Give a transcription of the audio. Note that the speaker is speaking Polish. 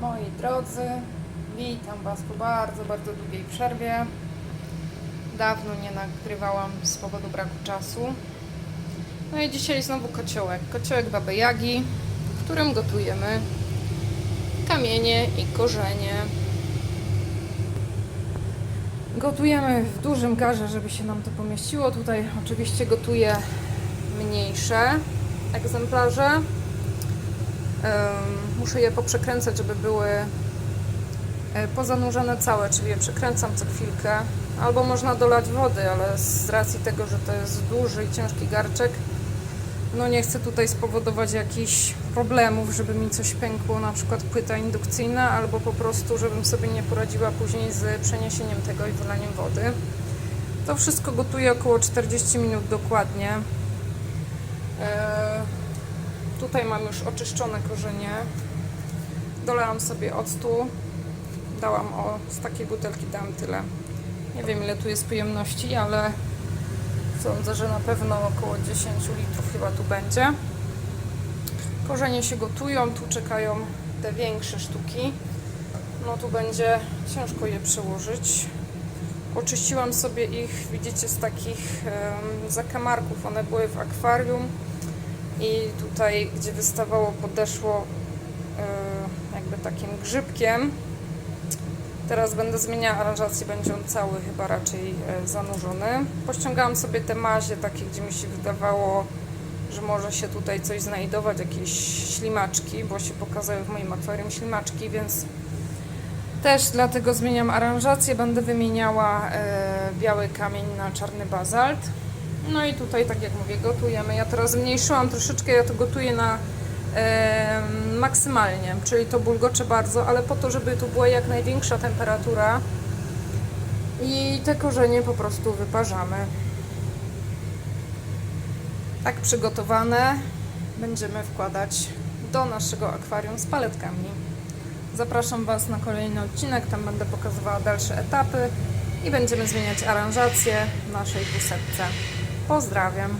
Moi drodzy, witam Was po bardzo, bardzo długiej przerwie. Dawno nie nagrywałam z powodu braku czasu. No i dzisiaj znowu kociołek. Kociołek Baby Jagi, w którym gotujemy kamienie i korzenie. Gotujemy w dużym garze, żeby się nam to pomieściło. Tutaj oczywiście gotuję mniejsze egzemplarze. Muszę je poprzekręcać, żeby były e, pozanurzone całe, czyli je przekręcam co chwilkę. Albo można dolać wody, ale z racji tego, że to jest duży i ciężki garczek, no nie chcę tutaj spowodować jakichś problemów, żeby mi coś pękło, na przykład płyta indukcyjna, albo po prostu, żebym sobie nie poradziła później z przeniesieniem tego i wylaniem wody. To wszystko gotuję około 40 minut dokładnie. E, Tutaj mam już oczyszczone korzenie. Dolałam sobie octu. Dałam o, z takiej butelki dałam tyle. Nie wiem ile tu jest pojemności, ale sądzę, że na pewno około 10 litrów chyba tu będzie. Korzenie się gotują, tu czekają te większe sztuki. No tu będzie ciężko je przełożyć. Oczyściłam sobie ich, widzicie, z takich em, zakamarków. One były w akwarium i tutaj, gdzie wystawało, podeszło e, jakby takim grzybkiem. Teraz będę zmieniała aranżację, będzie on cały chyba raczej e, zanurzony. Pościągałam sobie te mazie takie, gdzie mi się wydawało, że może się tutaj coś znajdować, jakieś ślimaczki, bo się pokazały w moim akwarium ślimaczki, więc też dlatego zmieniam aranżację. Będę wymieniała e, biały kamień na czarny bazalt. No i tutaj, tak jak mówię, gotujemy. Ja teraz zmniejszyłam troszeczkę, ja to gotuję na e, maksymalnie, czyli to bulgocze bardzo, ale po to, żeby tu była jak największa temperatura i te korzenie po prostu wyparzamy. Tak przygotowane będziemy wkładać do naszego akwarium z paletkami. Zapraszam Was na kolejny odcinek, tam będę pokazywała dalsze etapy i będziemy zmieniać aranżację w naszej pusetce. Pozdrawiam.